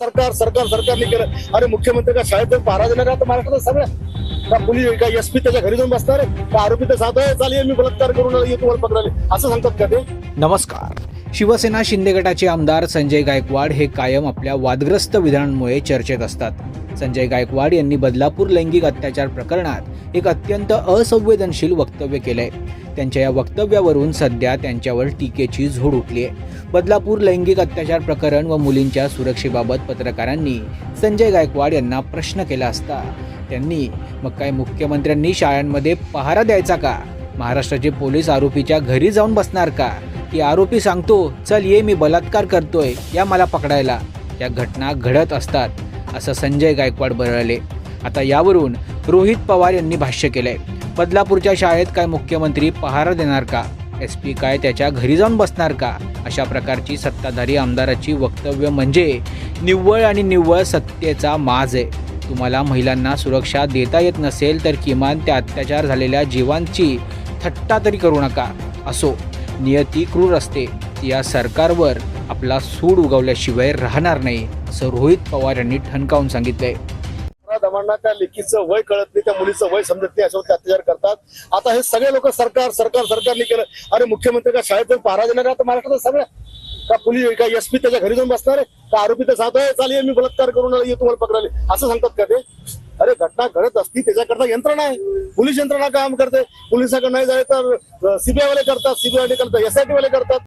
सरकार सरकार सरकारने केलं. अरे मुख्यमंत्री का शाळेत जाऊन पहारा देणार का महाराष्ट्रात सगळ्या? का पोलीस का एस पी त्याच्या घरी जाऊन बसणार आहे? का आरोपी तर साधं चालेल मी बलात्कार करून येतो वर पकडाले असं सांगतात का ते? नमस्कार. शिवसेना शिंदे गटाचे आमदार संजय गायकवाड हे कायम आपल्या वादग्रस्त विधानांमुळे चर्चेत असतात. संजय गायकवाड यांनी बदलापूर लैंगिक अत्याचार प्रकरणात एक अत्यंत असंवेदनशील वक्तव्य केलंय. त्यांच्या या वक्तव्यावरून सध्या त्यांच्यावर टीकेची झोड उठली आहे बदलापूर लैंगिक अत्याचार प्रकरण व मुलींच्या सुरक्षेबाबत पत्रकारांनी संजय गायकवाड यांना प्रश्न केला असता त्यांनी मग काय मुख्यमंत्र्यांनी शाळांमध्ये पहारा द्यायचा का? महाराष्ट्राचे पोलीस आरोपीच्या घरी जाऊन बसणार का? की आरोपी सांगतो चल ये मी बलात्कार करतोय. या मला पकडायला. या घटना घडत असतात असं संजय गायकवाड बरळले. आता यावरून रोहित पवार यांनी भाष्य केलंय. बदलापूरच्या शाळेत काय मुख्यमंत्री पहारा देणार का? एस पी काय त्याच्या घरी जाऊन बसणार का? अशा प्रकारची सत्ताधारी आमदाराची वक्तव्य म्हणजे निव्वळ आणि निव्वळ सत्तेचा माज आहे. तुम्हाला महिलांना सुरक्षा देता येत नसेल तर किमान त्या अत्याचार झालेल्या जीवांची थट्टा तरी करू नका असो. नियती क्रूर असते. या सरकारवर आपला सूड उगवल्याशिवाय राहणार नाही असं रोहित पवार यांनी ठणकावून सांगितलंय. दमांना त्या लेखीचं वय कळत नाही त्या मुलीचं वय समजत नाही अशावर ते अत्याचार करतात. आता हे सगळे लोक सरकार सरकार सरकारने केलं. अरे मुख्यमंत्री का शाळेत जाऊन पहारा देणार का महाराष्ट्रात सगळ्या? का पोलीस का एसपी त्याच्या घरी जाऊन बसणार आहे? का आरोपी तर साधं आहे चालेल मी बलात्कार करून तुम्हाला मला असं सांगतात का ते? अरे घटना घडत असती त्याच्याकरता यंत्रणा आहे. पोलीस यंत्रणा काम करते. पोलिसाकडे नाही झाले तर सीबीआय वाले करतात सीबीआय वाले करतात एसआयटी वाले करतात.